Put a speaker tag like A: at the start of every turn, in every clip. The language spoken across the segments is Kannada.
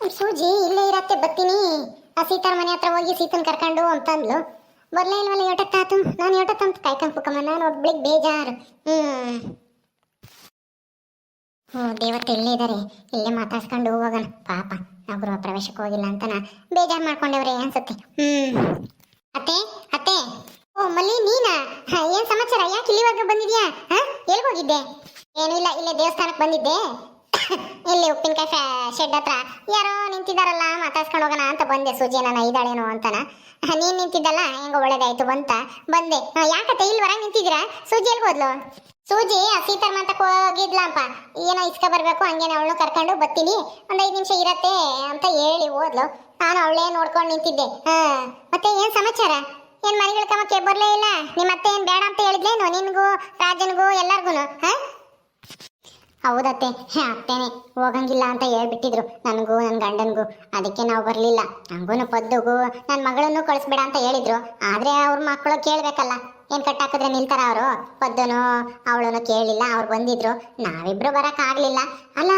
A: ಸೂಜಿ, ಇಲ್ಲೇ ಇರತ್ತೆ ಬತ್ತೀನಿ ಆ ಸೀತಾರ ಮನೆ ಹತ್ರ ಹೋಗಿ ಸೀತನ್ ಕರ್ಕೊಂಡು ಅಂತಂದ್ಲು. ಬರ್ಲೇ ಇಲ್ವಲ್ಲ ಎಟತ್ತಾತು ನಾನು ಎಟತ್ತಂತ ಕಾಯ್ಕೊಂಡ್ ಕುಕ್ಕಮ್ಮ ನಾನು ಒಬ್ಳಿಗೆ ಬೇಜಾರು. ಹ್ಮ್. ಹ್ಞೂ ದೇವತೆ ಇಲ್ಲೇ ಇದ್ದಾರೆ ಇಲ್ಲೇ ಮಾತಾಡ್ಸ್ಕೊಂಡು ಹೋಗೋಣ. ಪಾಪ, ನಾವು ಗೃಹ ಪ್ರವೇಶಕ್ಕೆ ಹೋಗಿಲ್ಲ ಅಂತನ ಬೇಜಾರು ಮಾಡ್ಕೊಂಡವ್ರೆ ಅನ್ಸುತ್ತೆ. ಹ್ಮ್. ಅತ್ತೆ ಅತ್ತೆ. ಓ, ಮಲ್ಲಿ, ನೀನಾ? ಏನ್ ಸಮಾಚಾರ? ಯಾಕೆ ಇಲ್ಲಿವಾಗ ಬಂದಿದ್ಯಾ? ಹಾ ಹೋಗಿದ್ದೆ? ಏನೂ ಇಲ್ಲ, ಇಲ್ಲೇ ದೇವಸ್ಥಾನಕ್ಕೆ ಬಂದಿದ್ದೆ. ಇಲ್ಲಿ ಉಪ್ಪಿನಕಾಯಿ ಶೆಡ್ ಹತ್ರ ಯಾರೋ ನಿಂತಿದ್ದಾರಲ್ಲ, ಮಾತಾಡ್ಸ್ಕೊಂಡು ಹೋಗೋಣ ಅಂತ ಬಂದೆ. ಸೂಜಿ ನನ್ನ ಇದ್ದಾಳೇನೋ ಅಂತಾನ. ನೀನು ನಿಂತಿದ್ದಲ್ಲ, ಹೆಂಗ ಒಳ್ಳೇದಾಯ್ತು ಬಂತ. ಬಂದೆ. ಯಾಕತ್ತೆ, ಇಲ್ಲಿ ಹೊರಗೆ ನಿಂತಿದ್ದೀರಾ? ಸೂಜಿ ಎಲ್ಲಿ ಹೋದ್ಲು? ಸೂಜಿ ಸೀತಾರ ಮಾತಕ್ಕೆ ಹೋಗಿದ್ಲಪ್ಪ ಏನೋ ಇಸ್ಕ ಬರ್ಬೇಕು, ಹಂಗೇನೆ ಅವಳು ಕರ್ಕೊಂಡು ಬರ್ತೀನಿ. ಒಂದ್ ಐದು ನಿಮಿಷ ಇರತ್ತೆ ಅಂತ ಹೇಳಿ ಹೋದ್ಲು. ನಾನು ಅವಳೇ ನೋಡ್ಕೊಂಡು ನಿಂತಿದ್ದೆ. ಹಾ, ಮತ್ತೆ ಏನ್ ಸಮಾಚಾರ? ಏನ್ ಮನೆಗಳ ಕಮಕ್ಕೆ ಬರ್ಲೇ ಇಲ್ಲ? ನಿಮ್ಮ ಅತ್ತೆ ಏನ್ ಬೇಡ ಅಂತ ಹೇಳಿದ್ಲೇನು? ನಿನ್ಗೂ, ರಾಜನ್ಗೂ ಎಲ್ಲಾರ್ಗು ಹಾ? ಹೌದತ್ತೆ. ಅತ್ತೇನೆ ಹೋಗಂಗಿಲ್ಲ ಅಂತ ಹೇಳ್ಬಿಟ್ಟಿದ್ರು. ನನಗೂ ನನ್ನ ಗಂಡನಿಗೂ. ಅದಕ್ಕೆ ನಾವು ಬರಲಿಲ್ಲ. ನಂಗೂ ಪದ್ದುಗೂ ನನ್ನ ಮಗಳನ್ನು ಕಳಿಸ್ಬೇಡ ಅಂತ ಹೇಳಿದ್ರು. ಆದ್ರೆ ಅವ್ರ ಮಕ್ಕಳು ಕೇಳ್ಬೇಕಲ್ಲ. ಏನ್ ಕಟ್ಟಾಕಿದ್ರೆ ನಿಲ್ತಾರ ಅವರು? ಪದ್ದನು ಅವಳನ್ನು ಕೇಳಿಲ್ಲ, ಅವ್ರು ಬಂದಿದ್ರು. ನಾವಿಬ್ರು ಬರಕ್ ಆಗ್ಲಿಲ್ಲ. ಅಲ್ಲ,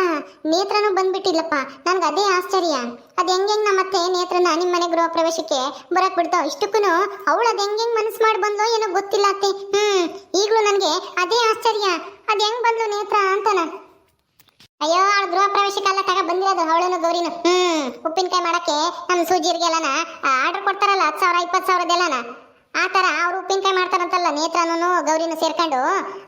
A: ನೇತ್ರನು ಬಂದ್ಬಿಟ್ಟಿಲ್ಲಪ್ಪ ನನಗೆ ಅದೇ ಆಶ್ಚರ್ಯ. ಅದು ಹೆಂಗ್ ನಮ್ಮತ್ತೆ ನೇತ್ರನ ನಿಮ್ಮ ಮನೆ ಗೃಹ ಪ್ರವೇಶಕ್ಕೆ ಬರಕ್ ಬಿಡ್ತಾವ ಇಷ್ಟಕ್ಕೂ ಅವಳು ಅದು ಹೆಂಗ್ ಮನಸ್ಸು ಮಾಡಿ ಬಂದ್ಲೋ ಏನೋ ಗೊತ್ತಿಲ್ಲ ಅತ್ತೆ. ಹ್ಮ್, ಈಗ್ಲೂ ನನ್ಗೆ ಅದೇ ಆಶ್ಚರ್ಯ. ಅದ್ ಹೆಂಗ್ ಬಂದ್ಲು ನೇತ್ರ ಅಂತಾನ. ಅಯ್ಯೋ, ಅವಳು ಗೃಹ ಪ್ರವೇಶಕ್ಕೆಲ್ಲ ತಗ ಬಂದಿರೋದು ಅವಳನ್ನು ಗೌರಿನು. ಹ್ಮ್, ಉಪ್ಪಿನಕಾಯಿ ಮಾಡಕ್ಕೆ ನಮ್ಮ ಸೂಜಿರ್ಗೆಲ್ಲನ ಆರ್ಡರ್ ಕೊಡ್ತಾರಲ್ಲ, ಹತ್ತು ಸಾವಿರ ಇಪ್ಪತ್ ಸಾವಿರದೆಲ್ಲನ ಆ ತರ ಅವ್ರು ಉಪ್ಪಿನಕಾಯಿ ಮಾಡ್ತಾರಂತಲ್ಲ ನೇತ್ರನೂ ಗೌರಿನ ಸೇರ್ಕೊಂಡು,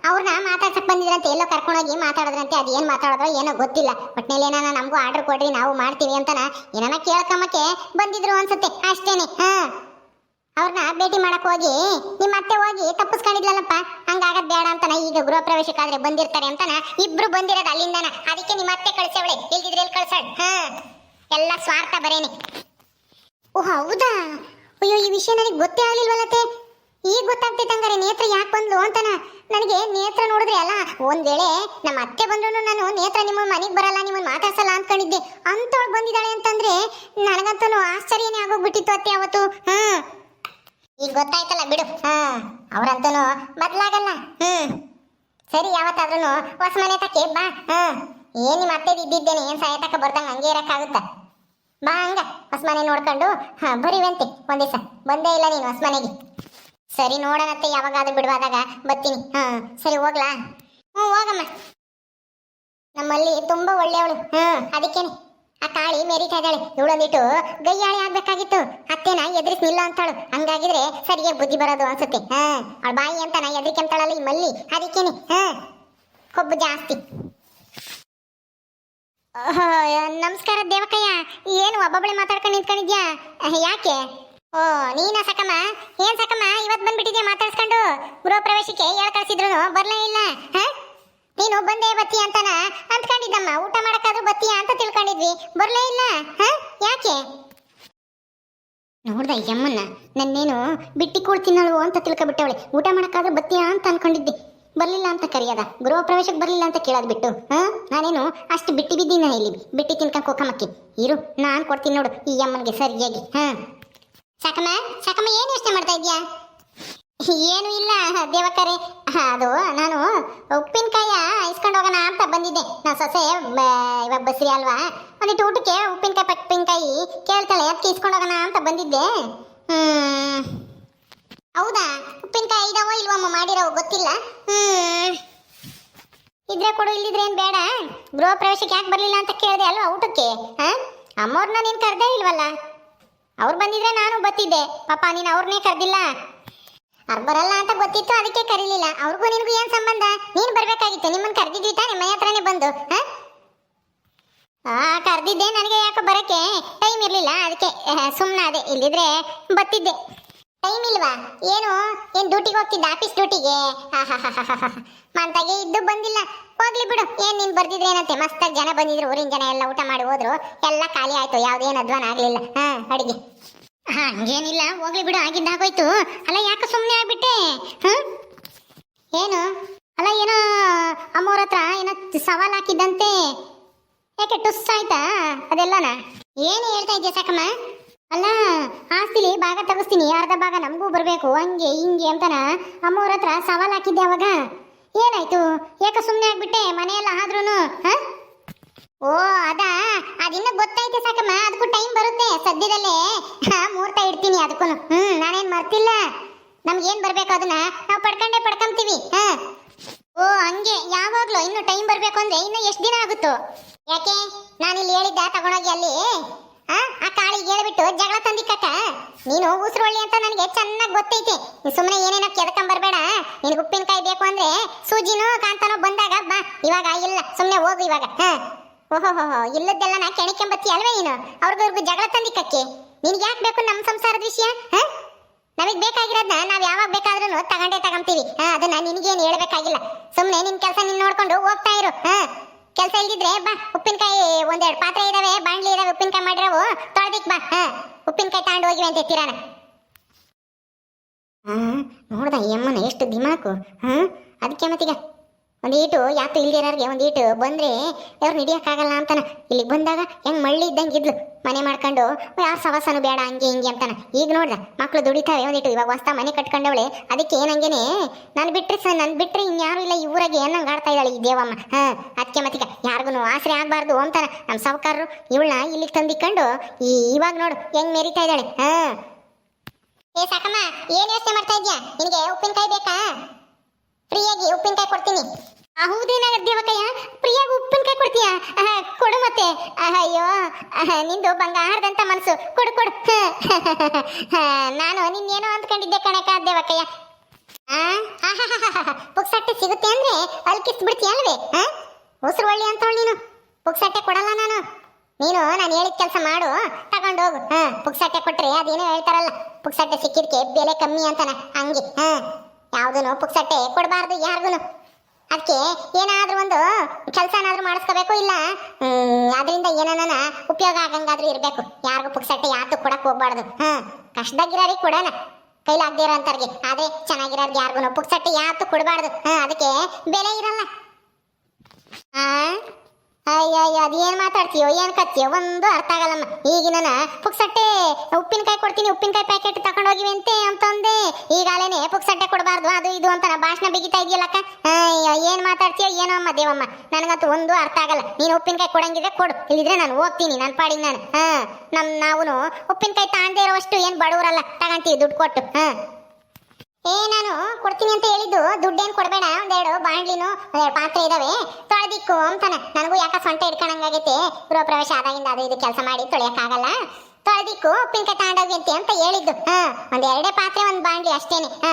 A: ಅವ್ರನ್ನ ಮಾತಾಡ್ಸಕ್ ಬಂದಿದ್ರಂತೆ, ಎಲ್ಲೋ ಕರ್ಕೊಂಡೋಗಿ ಮಾತಾಡಿದ್ರಂತೆ, ಅದು ಏನ್ ಮಾತಾಡಿದ್ರೋ ಏನೋ ಗೊತ್ತಿಲ್ಲ. ಒಟ್ನಲ್ಲಿ ಏನಾನ ನಮಗೂ ಆರ್ಡರ್ ಕೊಡ್ರಿ, ನಾವು ಮಾಡ್ತೀವಿ ಅಂತನ ಏನಾನ ಕೇಳ್ಕೊಂಬಕ್ಕೆ ಬಂದಿದ್ರು ಅನ್ಸುತ್ತೆ, ಅಷ್ಟೇನೆ, ಹ. ಅವ್ರನ್ನ ಭೇಟಿ ಮಾಡಕ್ ಹೋಗಿ, ನಿಮ್ಮ ಅತ್ತೆ ಹೋಗಿ ತಪ್ಪಿಸ್ಕೊಂಡಿದ್ಲಲ್ಲಪ್ಪ. ಹಂಗಾಗದ್ ಬೇಡ ಅಂತನ, ಈಗ ಗೃಹ ಪ್ರವೇಶಕ್ಕಾದ್ರೆ ಬಂದಿರ್ತಾರೆ ಅಂತನ, ಇಬ್ರು ಬಂದಿರೋದು ಅಲ್ಲಿಂದನ. ಅದಕ್ಕೆ ನಿಮ್ಮ ಅತ್ತೆ ಕಳ್ಸವಳೆ. ಇಲ್ದಿದ್ರೆ ಎಲ್ಲಿ ಕಳ್ಸ ಹಾ. ಎಲ್ಲ ಸ್ವಾರ್ಥ ಬರೇನೆ. ಓ, ಹೌದಾ? ಅಯ್ಯೋ, ಈ ವಿಷಯ ನನಗೆ ಗೊತ್ತೇ ಆಗ್ಲಿಲ್ವಲ್ಲತ್ತೆ ಈಗ ಗೊತ್ತಾಗ್ತೈತೆ ನೇತ್ರ ಯಾಕೆ ಬಂದ್ಲು ಅಂತನ. ನನಗೆ ನೇತ್ರ ನೋಡಿದ್ರೆ ಅಲ್ಲ, ಒಂದ್ ವೇಳೆ ನಮ್ಮ ಅತ್ತೆ ಬಂದ್ರು ನಾನು ನೇತ್ರ ನಿಮ್ಮ ಮನೆಗೆ ಬರಲ್ಲ ನಿಮ್ಮನ್ನ ಮಾತಾಡ್ಸಲ್ಲ ಅನ್ಕೊಂಡಿದ್ದೆ. ಅಂತವಳು ಬಂದಿದ್ದಾಳೆ ಅಂತಂದ್ರೆ ನನಗಂತೂ ಆಶ್ಚರ್ಯನೇ ಆಗೋಗ್ಬಿಟ್ಟಿತ್ತು ಅತ್ತೆ ಅವತ್ತು. ಹಾ ಈಗ ಗೊತ್ತಾಯ್ತಲ್ಲ ಬಿಡು. ಹಾ ಅವ್ರಂತೂ ಬದಲಾಗಲ್ಲ. ಹ್ಮ್. ಸರಿ ಯಾವತ್ತಾದ್ರೂ ಹೊಸ ಮನೆ ತಕ್ಕೆ ಬಾ. ಹಾ, ಏನ್ ನಿಮ್ಮ ಅತ್ತೆ ಇದ್ದಿದ್ದೇನೆ, ಏನ್ ಸಹಾಯ ತಕ ಬರ್ದಂಗ ಹಂಗೆ ಇರಕ್ಕಾಗುತ್ತ? ಬಾ ಹಂಗ, ಹೊಸ ಮನೆ ನೋಡ್ಕೊಂಡು. ಹಾ, ಬರೀವಂತೆ ಒಂದ್ ಬಂದೇ ಇಲ್ಲ ನೀನು ಹೊಸ ಮನೆಗೆ. ಸರಿ ನೋಡೋಣತ್ತೆ ಯಾವಾಗಾದ್ರೂ ಬಿಡುವಾದಾಗ ಬರ್ತೀನಿ. ಹಾ, ಸರಿ, ಹೋಗ್ಲಾ? ಹ್ಞೂ, ಹೋಗಮ್ಮ. ನಮ್ಮಲ್ಲಿ ತುಂಬಾ ಒಳ್ಳೆಯವಳು. ಹಾ, ಅದಕ್ಕೇನೆ. ಆ ಕಾಳಿ ಮೇರಿತಾ ಇದ್ದಾಳೆ. ಇವಳೊಂದಿಟ್ಟು ಗೈಯಾಳಿ ಆಗ್ಬೇಕಾಗಿತ್ತು. ಅತ್ತೆನ ಎದುರಿಸಿ ನಿಲ್ಲ ಅಂತಾಳು. ಹಂಗಾಗಿದ್ರೆ ಸರಿಯಾಗಿ ಬುದ್ಧಿ ಬರೋದು ಅನ್ಸುತ್ತೆ. ಹಾ, ಅವಳ ಬಾಯಿ ಅಂತ ನಾ ಎದ್ರಿಕೆಂತಾಳಲ್ಲ ಈ ಮಲ್ಲಿ. ಅದಕ್ಕೇನೆ, ಹಾ, ಕೊಬ್ಬು ಜಾಸ್ತಿ. ನಮಸ್ಕಾರ ದೇವಕಯ್ಯ. ಏನು ಒಬ್ಬೊಬ್ಬಳೆ ಮಾತಾಡ್ಕೊಂಡು ನಿಂತ್ಕೊಂಡಿದ್ಯಾ? ಯಾಕೆ? ಓ, ನೀನ ಸಕಮ್ಮ ಏನ್ ಸಕಮ್ಮ ಇವತ್ ಬಂದ್ಬಿಟ್ಟಿದ್ಯಾ ಮಾತಾಡ್ಸ್ಕೊಂಡು? ಗೃಹ ಪ್ರವೇಶಕ್ಕೆ ಹೇಳ ಕಳ್ಸಿದ್ರು ಬರ್ಲೇ ಇಲ್ಲ, ಹಾ? ನೀನು ಬಂದೇ ಬತ್ತಿ ಅಂತನ? ಅಂದ್ಕೊಂಡಿದ್ದಮ್ಮ. ಊಟ ಮಾಡಕ್ಕಾದ್ರೂ ಬತ್ತೀಯ ಅಂತ ತಿಳ್ಕೊಂಡಿದ್ವಿ. ಬರ್ಲೇ ಇಲ್ಲ, ಹಾ? ಯಾಕೆ? ನೋಡ್ದ ಯಮ್ಮನ್ನ ನನ್ನೇನು ಬಿಟ್ಟಿ ಕೊಡ್ತೀನಳು ಅಂತ ತಿಳ್ಕೊಬಿಟ್ಟವಳೆ. ಊಟ ಮಾಡಕ್ಕಾದ್ರೂ ಬತ್ತೀಯಾ ಅಂತ ಅನ್ಕೊಂಡಿದ್ದೆ. ಬರಲಿಲ್ಲ ಅಂತ ಕರೆಯದ. ಗೃಹ ಪ್ರವೇಶಕ್ಕೆ ಬರಲಿಲ್ಲ ಅಂತ ಕೇಳೋದ್ ಬಿಟ್ಟು, ಹ? ನಾನೇನು ಅಷ್ಟು ಬಿಟ್ಟಿ ಬಿದ್ದೀನ ಇಲ್ಲಿ. ಬಿಟ್ಟಿ ತಿನ್ಕೊಂಡು ಕೋಕಮಕ್ಕಿ. ಇರು, ನಾನು ಕೊಡ್ತೀನಿ ನೋಡು, ಈ ಅಮ್ಮನ್ಗೆ ಸರಿಯಾಗಿ, ಹಾ? ಸಾಕಮ್ಮ ಸಾಕಮ್ಮ, ಏನು ಯೋಚನೆ ಮಾಡ್ತಾ ಇದ್ಯಾ ಏನು ಇಲ್ಲ. ದೇವಕರೆ, ಅದು ನಾನು ಉಪ್ಪಿನಕಾಯ ಇಸ್ಕೊಂಡು ಹೋಗೋಣ ಅಂತ ಬಂದಿದ್ದೆ. ನಾ ಸೊಸೆ ಇವಾಗ ಬಸ್ರಿ ಅಲ್ವಾ? ಒಂದಿಟ್ಟು ಊಟಕ್ಕೆ ಉಪ್ಪಿನಕಾಯಿ ಪಪ್ಪಿನಕಾಯಿ ಕೇಳ್ತಾಳೆ, ಅದಕ್ಕೆ ಇಸ್ಕೊಂಡು ಹೋಗೋಣ ಅಂತ ಬಂದಿದ್ದೆ. ಹೌದಾ? ಉಪ್ಪಿನಕಾಯಿ ಇದಾವೋ ಇಲ್ವಮ್ಮ ಮಾಡಿರೋ ಗೊತ್ತಿಲ್ಲ. ಇದ್ರೆ ಕೊಡು, ಇಲ್ಲಿದ್ರೆ ಏನು ಬೇಡ. ಗೃಹ ಪ್ರವೇಶಕ್ಕೆ ಯಾಕೆ ಬರಲಿಲ್ಲ ಅಂತ ಕೇಳಿದೆ ಅಲ್ವಾ ಊಟಕ್ಕೆ? ಹಾಂ? ಅಮ್ಮವ್ರನ್ನ ನೀನು ಕರೆದೇ ಇಲ್ವಲ್ಲ? ಅವ್ರು ಬಂದಿದ್ರೆ ನಾನು ಬತ್ತಿದ್ದೆ ಪಾಪ, ನೀನು ಅವ್ರನ್ನೇ ಕರ್ದಿಲ್ಲ. ಅವ್ರು ಬರಲ್ಲ ಅಂತ ಗೊತ್ತಿತ್ತು, ಅದಕ್ಕೆ ಕರೀಲಿಲ್ಲ. ಅವ್ರಿಗೂ ನಿನಗೂ ಏನ್ ಸಂಬಂಧ? ನೀನ್ ಬರ್ಬೇಕಾಗಿತ್ತು ನಿಮ್ಮನ್ನ ಕರ್ದಿದ್ವಿ ನಿಮ್ಮ ಮನೆ ಹತ್ರನೇ ಬಂದು, ಹಾ? ಕರ್ದಿದ್ದೆ, ನನಗೆ ಯಾಕೋ ಬರಕ್ಕೆ? ಟೈಮ್ ಇರಲಿಲ್ಲ, ಅದಕ್ಕೆ ಸುಮ್ಮನೆ ಅದೇ, ಇಲ್ಲಿದ್ರೆ ಬತ್ತಿದ್ದೆ. ಟೈಮ್ ಇಲ್ವಾ? ಏನು? ಏನ್ ಡ್ಯೂಟಿಗೆ ಹೋಗ್ತಿದ್ದ ಆಫೀಸ್ ಡ್ಯೂಟಿಗೆ ಮಂತಾಗೆ ಇದ್ದು ಬಂದಿಲ್ಲ. ಹೋಗ್ಲಿ ಬಿಡು. ಏನ್ ನೀನ್ ಬರ್ದಿದ್ರೆ ಏನಂತೆ? ಮಸ್ತಾಗಿ ಜನ ಬಂದಿದ್ರು, ಊರಿನ ಜನ ಎಲ್ಲ ಊಟ ಮಾಡಿ ಹೋದ್ರು. ಎಲ್ಲ ಖಾಲಿ ಆಯ್ತು ಯಾವ್ದೇನು ಅಧ್ವಾನ ಆಗ್ಲಿಲ್ಲ. ಹಾ, ಅಡಿಗೆ. ಹಂಗೇನಿಲ್ಲ. ಹೋಗ್ಲಿ ಬಿಡು ಆಗಿದ್ದ ಆಗಿದ್ದಾಗೋಯ್ತು ಅಲ್ಲ, ಯಾಕೆ ಸುಮ್ಮನೆ ಆಗ್ಬಿಟ್ಟೆ? ಏನು? ಅಲ್ಲ, ಏನೋ ಅಮ್ಮವ್ರ ಹತ್ರ ಏನೋ ಸವಾಲ್ ಹಾಕಿದ್ದಂತೆ. ಯಾಕೆ ಟುಸ್ ಆಯ್ತಾ ಅದೆಲ್ಲನ? ಏನು ಹೇಳ್ತಾ ಇದ್ಯಾ ಸಾಕಮ್ಮ? ಅಲ್ಲ, ಆಸ್ತಿಲಿ ಭಾಗ ತಗಸ್ತೀನಿ, ಅರ್ಧ ಭಾಗ ನಮಗೂ ಬರಬೇಕು, ಹಂಗೆ, ಹಿಂಗೆ ಅಂತನ ಅಮ್ಮವ್ರ ಹತ್ರ ಸವಾಲ್ ಹಾಕಿದ್ದೆ ಅವಾಗ? ಏನಾಯ್ತು? ಯಾಕೆ ಸುಮ್ಮನೆ ಆಗ್ಬಿಟ್ಟೆ ಮನೆಯೆಲ್ಲ ಆದ್ರೂ ಹ? ಓ, ಅದಾ? ಅದಿನ್ನ ಗೊತ್ತೈತೆ ಸಾಕಮ್ಮ. ಅದಕ್ಕೂ ಟೈಮ್ ಬರುತ್ತೆ ಸದ್ಯದಲ್ಲೇ. ಮುಹೂರ್ತ ಇಡ್ತೀನಿ ಅದಕ್ಕೂ ಹ್ಮ್, ನಾನೇನ್ ಮರ್ತಿಲ್ಲ. ನಮ್ಗೇನ್ ಬರ್ಬೇಕು ಅದನ್ನ? ನಾವು ಪಡ್ಕೊಂಡೇ ಪಡ್ಕೊಂತೀವಿ ಹಾ. ಓ, ಹಂಗೆ. ಯಾವಾಗ್ಲೂ ಇನ್ನು ಟೈಮ್ ಬರ್ಬೇಕು ಅಂದ್ರೆ ಇನ್ನು ಎಷ್ಟು ದಿನ ಆಗುತ್ತೋ? ಯಾಕೆ? ನಾನು ಇಲ್ಲಿ ಹೇಳಿದ್ದ ತಗೊಂಡೋಗಿ ಅಲ್ಲಿ. ಆ ಕಾಳಿಗೆ ಹೇಳ್ಬಿಟ್ಟು ಜಗಳ ತಂದಿಕ್ಕಕ್ಕ ನೀನು ಉಸಿರೊಳ್ಳಿ ಅಂತ ನನಗೆ ಚೆನ್ನಾಗಿ ಗೊತ್ತೈತೆ. ಸುಮ್ಮನೆ ಏನೇನೋ ಕೆದಕೊಂಡ್ ಬರ್ಬೇಡ. ನಿನಗೆ ಉಪ್ಪಿನಕಾಯಿ ಬೇಕು ಅಂದ್ರೆ ಸೂಜಿನೋ, ಕಾಂತಾನೋ ಬಂದಾಗ ಬಾ. ಇವಾಗ ಇಲ್ಲ. ಸುಮ್ಮನೆ ಹೋಗು ಇವಾಗ. ಹಾ. ಓಹೋ ಇಲ್ಲದ್ದೆಲ್ಲ ನಾ ಕೆಣಕೆಂಬತ್ತಿ ಅಲ್ವೇ ನೀನು? ಅವ್ರಿಗವ್ರಿಗೂ ಜಗಳ ತಂದಿಕ್ಕಕ್ಕೆ ನಿನ್ಗೆ ಯಾಕೆ ಬೇಕು ನಮ್ಮ ಸಂಸಾರದ ವಿಷಯ ಹಾ? ನಮಗೆ ಬೇಕಾಗಿರೋದ್ನ ನಾವ್ ಯಾವಾಗ ಬೇಕಾದ್ರೂ ತಗೊಂಡೇ ತಗೊಂತೀವಿ ಹಾ, ಅದನ್ನ ನಿನಗೇನು ಹೇಳ್ಬೇಕಾಗಿಲ್ಲ. ಸುಮ್ಮನೆ ನಿನ್ ಕೆಲಸ ನಿನ್ನ ನೋಡ್ಕೊಂಡು ಹೋಗ್ತಾ ಇರು, ಹಾ? ಕೆಲಸ ಇಲ್ದಿದ್ರೆ ಬಾ, ಉಪ್ಪಿನಕಾಯಿ ಒಂದೆರಡು ಪಾತ್ರೆ ಇದಾವೆ ಬಾಂಡ್ಲಿ ಇದಾವೆ, ಉಪ್ಪಿನಕಾಯಿ ಮಾಡಿರವು, ತೊಳ್ದಿಕ್ ಬಾ, ಹಾ? ಉಪ್ಪಿನಕಾಯಿ ತಗೊಂಡು ಹೋಗಿವೆ ಅಂತ ಎತ್ತಿರಾನ ಹಾ, ನೋಡ್ದ ಈ ಅಮ್ಮನ ಎಷ್ಟು ದಿಮಾಕು, ಹಾ? ಅದಕ್ಕೆ ಮತ್ತೀಗ ಒಂದೀಟು ಯಾತು ಇಲ್ದಿರೋರಿಗೆ ಒಂದೀಟು ಬಂದ್ರೆ ಇವ್ರು ಹಿಡಿಯೋಕ್ಕಾಗಲ್ಲ ಅಂತಾನ. ಇಲ್ಲಿಗೆ ಬಂದಾಗ ಹೆಂಗ್ ಮಳ್ಳಿ ಇದ್ದಂಗೆ ಇದ್ಲು. ಮನೆ ಮಾಡ್ಕೊಂಡು ಯಾರು ಸವಾಸನು ಬೇಡ, ಹಂಗೆ ಹಿಂಗೆ ಅಂತಾನೆ. ಈಗ ನೋಡ್ದ, ಮಕ್ಳು ದುಡಿತಾವೆ ಒಂದೀಟು ಇವಾಗ ಹೊಸ್ತಾ ಮನೆ ಕಟ್ಕೊಂಡವಳೆ, ಅದಕ್ಕೆ ಏನಂಗೇನೆ ನಾನು ಬಿಟ್ಟರೆ ಸರ್ ನಾನು ಬಿಟ್ರೆ ಇನ್ಯಾರು ಇಲ್ಲ ಇವರಾಗೆ ಏನಂಗೆ ಆಡ್ತಾ ಇದ್ದಾಳೆ ಈ ದೇವಮ್ಮ. ಹಾಂ ಅದಕ್ಕೆ ಮತ್ತೀಗ ಯಾರಿಗೂ ಆಸರೆ ಆಗಬಾರ್ದು ಅಂತಾನೆ. ನಮ್ಮ ಸಾವುಕಾರರು ಇವಳನ್ನ ಇಲ್ಲಿಗೆ ತಂದಿಕೊಂಡು, ಈ, ಇವಾಗ ನೋಡು, ಹೆಂಗ್ ಮೆರಿತಾ ಇದ್ದಾಳೆ. ಹಾಂ. ಏ, ಸಾಕಮ್ಮ, ಏನು ಯೋಚನೆ ಮಾಡ್ತಾ ಇದೆಯಾ? ನಿನಗೆ ಉಪ್ಪಿನಕಾಯಿ ಬೇಕಾ? ಫ್ರೀಯಾಗಿ ಉಪ್ಪಿನಕಾಯಿ ಕೊಡ್ತೀನಿ. ಹೌದೇನಾಗ ದೇವಕಯ್ಯ? ಪ್ರಿಯಾಗ ಉಪ್ಪಿನಕಾಯಿ ಕೊಡ್ತೀಯ? ಕೊಡು ಮತ್ತೆ. ಅಯ್ಯೋ ನಿಂದು ಬಂಗಾರದಂತ ಮನಸ್ಸು. ಕೊಡು ಕೊಡು. ನಾನು ನಿನ್ನೇನೋ ಅಂದ್ಕೊಂಡಿದ್ದೆ ಕಣಕ? ಆಹಾಹಾಹಾಹಾ, ಪುಕ್ಸಟ್ಟೆ ಸಿಗುತ್ತೆ ಅಂದ್ರೆ ಅಲ್ಲಿ ಕಿಸ್ ಬಿಡ್ತೀಯ ಅಲ್ವೇ? ಉಸಿರು ಅಂತ ಅಂತವಳು ನೀನು. ಪುಕ್ಸಟ್ಟೆ ಕೊಡಲ್ಲ ನಾನು. ನೀನು ನಾನು ಹೇಳಿದ ಕೆಲಸ ಮಾಡು. ತಗೊಂಡು ಹೋಗು. ಹಾ ಪುಕ್ಸಟ್ಟೆ ಕೊಟ್ರೆ ಅದೇನೋ ಹೇಳ್ತಾರಲ್ಲ. ಪುಕ್ಸಟ್ಟೆ ಸಿಕ್ಕಿದ್ಕೆ ಬೆಲೆ ಕಮ್ಮಿ ಅಂತಾನೆ. ಹಂಗೆ. ಹಾ. ಯಾವ್ದೂನು ಪುಕ್ಸಟ್ಟೆ ಕೊಡಬಾರ್ದು ಯಾರಿಗೂ ಅದಕ್ಕೆ ಏನಾದರೂ ಒಂದು ಕೆಲಸನಾದರೂ ಮಾಡಿಸ್ಕೋಬೇಕು ಇಲ್ಲ ಅದರಿಂದ ಏನಾನ ಉಪಯೋಗ ಆಗಂಗಾದ್ರೂ ಇರಬೇಕು. ಯಾರಿಗೂ ಪುಕ್ಸಟ್ಟೆ ಯಾತು ಕೊಡಕ್ಕೆ ಹೋಗ್ಬಾರ್ದು. ಹಾಂ ಕಷ್ಟದಾಗಿರೋರಿಗೆ ಕೊಡೋಣ ಕೈಲಾಗದೇ ಇರೋಂಥವ್ರಿಗೆ. ಆದ್ರೆ ಚೆನ್ನಾಗಿರೋರ್ಗೆ ಯಾರಿಗೂ ಪುಕ್ಸಟ್ಟೆ ಯಾತು ಕೊಡಬಾರ್ದು. ಹಾಂ ಅದಕ್ಕೆ ಬೆಲೆ ಇರಲ್ಲ. ಆ? ಅಯ್ಯಯ್ಯ ಅದೇನ್ ಮಾತಾಡ್ತೀಯೋ, ಏನ್ ಕತ್ತೀಯೋ, ಒಂದು ಅರ್ಥ ಆಗಲ್ಲಮ್ಮ ಈಗಿನ ಪುಕ್ಸಟ್ಟೆ, ಉಪ್ಪಿನಕಾಯಿ ಕೊಡ್ತೀನಿ, ಉಪ್ಪಿನಕಾಯಿ ಪ್ಯಾಕೆಟ್ ತಗೊಂಡೋಗಿವಿ ಅಂತೆ ಅಂತಂದೆ. ಈಗಾಲೇನೆ ಪುಕ್ಸಟ್ಟೆ ಕೊಡಬಾರ್ದು, ಅದು ಇದು ಅಂತ ಭಾಷಣ ಬಿಗಿತಾ ಇದೆಯಲ್ಲಕ್ಕ ಅಯ್ಯೋ ಏನ್ ಮಾತಾಡ್ತೀಯೋ, ಏನೋ ಅಮ್ಮ ದೇವಮ್ಮ. ನನಗಂತೂ ಒಂದು ಅರ್ಥ ಆಗಲ್ಲ. ನೀನು ಉಪ್ಪಿನಕಾಯಿ ಕೊಡಂಗಿದ್ರೆ ಕೊಡು. ಇಲ್ಲಿದ್ರೆ ನಾನು ಹೋಗ್ತೀನಿ ನನ್ನ ಪಾಡಿಗೆ ನಾನು. ಹಾ, ನಮ್ ನಾವು ಉಪ್ಪಿನಕಾಯಿ ತಾಂದೇ ಇರೋವಷ್ಟು ಏನ್ ಬಡವರಲ್ಲ. ತಗೊಂತೀವಿ ದುಡ್ಡು ಕೊಟ್ಟು. ಹಾ. ಏ, ನಾನು ಕೊಡ್ತೀನಿ ಅಂತ ಹೇಳಿದ್ದು, ದುಡ್ಡೇನು ಕೊಡಬೇಡ, ಒಂದೆರಡು ಬಾಣ್ಲಿನು ಒಂದೆರಡು ಪಾತ್ರೆ ಇದಾವೆ, ತೊಳೆದಿಕ್ಕು ಅಂತಾನೆ. ನನಗೂ ಯಾಕ ಸೊಂಟ ಹಿಡ್ಕೊಂಡಂಗಾಗೈತೆ ಗೃಹ ಪ್ರವೇಶ ಆದಾಗಿಂದ ಅದು ಇದು ಕೆಲಸ ಮಾಡಿ ತೊಳೆಯೋಕ್ಕಾಗಲ್ಲ ತೊಳೆದಿಕ್ಕು, ಉಪ್ಪಿನಕಾಯಿ ತಗೊಂಡೋಗಿ ಅಂತೆ ಹೇಳಿದ್ದು. ಹಾಂ, ಒಂದೆರಡೇ ಪಾತ್ರೆ, ಒಂದು ಬಾಣ್ಲಿ ಅಷ್ಟೇನೆ. ಹಾ.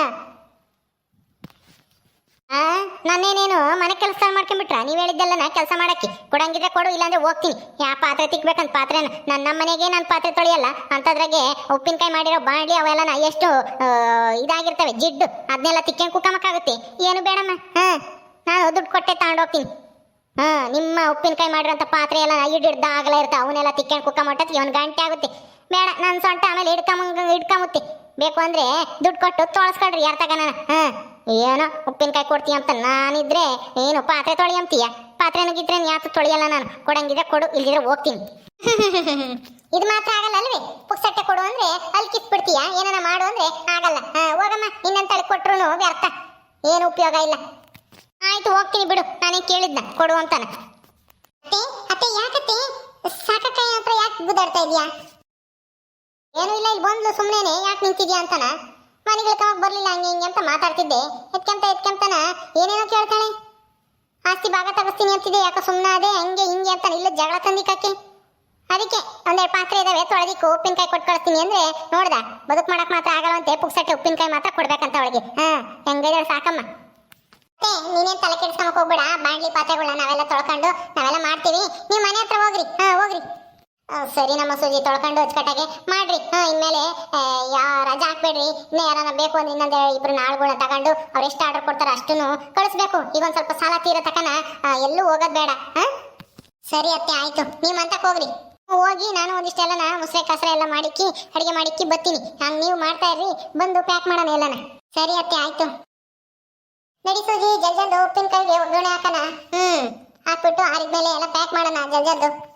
A: ಆ? ನನ್ನೇನೇನು ಮನೆ ಕೆಲಸ ಮಾಡ್ಕೊಂಡ್ಬಿಟ್ರ ನೀವ್ ಹೇಳಿದ್ದೆಲ್ಲ ನಾ ಕೆಲಸ ಮಾಡಕ್ಕೆ. ಕೊಡಂಗಿದ್ರೆ ಕೊಡು, ಇಲ್ಲಾಂದ್ರೆ ಹೋಗ್ತೀನಿ. ಯಾ ಪಾತ್ರೆ ತಿಕ್ಬೇಕಂತ ಪಾತ್ರೆನ? ನನ್ನ ಮನೆಗೆ ನಾನು ಪಾತ್ರೆ ತೊಳೆಯಲ್ಲ, ಅಂತದ್ರಾಗೆ ಉಪ್ಪಿನಕಾಯಿ ಮಾಡಿರೋ ಬಾಂಡ್ಲಿ ಅವೆಲ್ಲ ಎಷ್ಟು ಇದಾಗಿರ್ತವೆ, ಜಿಡ್ಡು ಅದನ್ನೆಲ್ಲ ತಿಕ್ಕೆಂಗ್ ಕುಕ್ಕಮಕ್ಕಾಗುತ್ತೆ. ಏನು ಬೇಡಮ್ಮ. ಹಾ, ನಾನು ದುಡ್ಡು ಕೊಟ್ಟೆ ತಗೊಂಡೋಗ್ತೀನಿ. ಹಾ, ನಿಮ್ಮ ಉಪ್ಪಿನಕಾಯಿ ಮಾಡಿರೋಂಥ ಪಾತ್ರೆ ಎಲ್ಲ ಹಿಡಿಡ್ದ ಆಗಲೇ ಇರ್ತಾವೆ. ಅವನ್ನೆಲ್ಲ ತಿಕ್ಕಂಡ್ ಕುಕ್ಕ ಮಟ್ಟಕ್ಕೆ ಒಂದು ಗಂಟೆ ಆಗುತ್ತೆ. ಬೇಡ ನನ್ನ ಸೊಂಟ ಆಮೇಲೆ ಹಿಡ್ಕೊಂಬಂಗ ಹಿಡ್ಕೊಂಬುತ್ತೆ ಬೇಕು ಅಂದ್ರೆ ದುಡ್ಡು ಕೊಟ್ಟು ತೊಳಸ್ಕೊಳ್ರಿ ಯಾರ ನಾನು ಹಾ. ಏನೋ ಉಪ್ಪಿನಕಾಯಿ ಕೊಡ್ತೀಯ ಅಂತ ನಾನಿದ್ರೆ, ಏನು ಪಾತ್ರೆ ತೊಳಿ ಅಂತೀಯ? ಪಾತ್ರೆನ ಯಾತು ತೊಳಿಯಲ್ಲ ನಾನು. ಕೊಡಂಗಿದ್ರೆ ಕೊಡು ಇಲ್ಲಿದ್ರೆ ಹೋಗ್ತೀನಿ. ಇದು ಮಾತ್ರ ಆಗಲ್ಲ ಅಲ್ವೇ? ಪುಕ್ಸಟ್ಟೆ ಕೊಡು ಅಂದ್ರೆ ಅಲ್ಲಿ ಕಿತ್ಬಿಡ್ತೀಯ? ಏನಾನ ಮಾಡು ಅಂದ್ರೆ ಆಗಲ್ಲ. ಹೋಗಮ್ಮ ತಳಿ ಕೊಟ್ರು ವ್ಯರ್ಥ. ಏನು ಉಪಯೋಗ ಇಲ್ಲ. ಆಯ್ತು, ಹೋಗ್ತೀನಿ ಬಿಡು. ನಾನೇ ಕೇಳಿದ್ನ, ಕೊಡು ಅಂತಾನ. ಅತ್ತೆ ಅತ್ತೆ, ಯಾಕತ್ತೆ? ಹತ್ರ ಯಾಕೆ ಗುದ್ದಾಡ್ತಾ ಇದೀಯಾ ಏನು ಇಲ್ಲ, ಇಲ್ಲಿ ಬಂದ್ಲು ಸುಮ್ಮನೆ ಯಾಕೆ ನಿಂತಿದ್ಯಾ ಅಂತಾನ? ಮನೆಗಳ ಕಮಕ್ ಬರಲಿಲ್ಲ ಹಂಗೆ ಹಿಂಗೆ ಅಂತ ಮಾತಾಡ್ತಿದ್ದೆ. ಎತ್ಕಂತ, ಎತ್ಕಂತಾನ ಏನೇನೋ ಕೇಳ್ತಾಳೆ. ಆಸ್ತಿ ಭಾಗ ತಗಸ್ತೀನಿ ಅಂತಿದ್ದೆ, ಯಾಕೋ ಸುಮ್ಮನೆ ಅದೇ, ಹಂಗೆ ಹಿಂಗೆ ಅಂತ ಇಲ್ಲ ಜಗಳ ತಂದಿಕ್ಕಕ್ಕೆ ಅದಕ್ಕೆ ಒಂದೆರಡು ಪಾತ್ರೆ ಇದಾವೆ ತೊಳೆದಿಕ್ಕು ಉಪ್ಪಿನಕಾಯಿ ಕೊಟ್ಟು ಕಳಿಸ್ತೀನಿ ಅಂದ್ರೆ ನೋಡ್ದ, ಬದುಕು ಮಾಡಕ್ ಮಾತ್ರ ಆಗಲ್ಲಂತೆ ಪುಕ್ಸಟ್ಟೆ ಉಪ್ಪಿನಕಾಯಿ ಮಾತ್ರ ಕೊಡ್ಬೇಕಂತ ಅವಳಿಗೆ. ಹಾ ಹೆಂಗಿದಾಳೆ ಸಾಕಮ್ಮ. ನೀನೇನ್ ತಲೆ ಕೆಡಿಸ್ಕೊಂಬಕ್ ಹೋಗ್ಬೇಡ ಬಾಂಡ್ಲಿ ಪಾತ್ರೆಗಳನ್ನ ನಾವೆಲ್ಲ ತೊಳ್ಕೊಂಡು, ನಾವೆಲ್ಲ ಮಾಡ್ತೀವಿ. ನೀವು ಮನೆ ಹತ್ರ ಹೋಗ್ರಿ, ಹಾ, ಹೋಗ್ರಿ. ಸರಿ ನಮ್ಮ ಸೂಜಿ, ತೊಳ್ಕೊಂಡು ಅಚ್ಚುಕಟ್ಟಾಗೆ ಮಾಡ್ರಿ. ಹಾಂ, ಇನ್ಮೇಲೆ ಯಾ, ರಜಾ ಹಾಕ್ಬೇಡ್ರಿ. ಇನ್ನ ಯಾರನ್ನ ಬೇಕು ಅಂದ್ರೆ ಇನ್ನೊಂದು ಇಬ್ರು ನಾಳುಗಳನ್ನ ತಗೊಂಡು ಅವ್ರು ಎಷ್ಟು ಆರ್ಡರ್ ಕೊಡ್ತಾರೆ ಅಷ್ಟನ್ನು ಕಳಿಸ್ಬೇಕು. ಈಗ ಒಂದು ಸ್ವಲ್ಪ ಸಾಲ ತೀರೋ ತಕನ ಎಲ್ಲೂ ಹೋಗೋದು ಬೇಡ. ಹಾಂ? ಸರಿ ಅತ್ತೆ, ಆಯ್ತು. ನೀವು ಅಂತಕ್ ಹೋಗ್ರಿ. ಹೋಗಿ, ನಾನು ಒಂದಿಷ್ಟೆಲ್ಲ ಮುಸ್ರೆ, ಕಸರೆ ಎಲ್ಲ ಮಾಡಿಕ್ಕಿ, ಅಡಿಗೆ ಮಾಡಿಕ್ಕಿ ಬರ್ತೀನಿ. ಹಂಗ್ ನೀವು ಮಾಡ್ತಾ ಇರ್ರಿ. ಬಂದು ಪ್ಯಾಕ್ ಮಾಡೋಣ ಎಲ್ಲನ. ಸರಿ ಅತ್ತೆ, ಆಯ್ತು. ನಡಿ ಸೂಜಿ, ಜಲ್ ಜಲ್ದು ಉಪ್ಪಿನಕಾಯಿಗೆ ಒಗ್ಗರಣೆ ಹಾಕೋಣ ಹ್ಞೂ ಹಾಕ್ಬಿಟ್ಟು ಆರಿದ್ಮೇಲೆ ಎಲ್ಲ ಪ್ಯಾಕ್ ಮಾಡೋಣ, ಜಲ್ ಜಲ್ದು.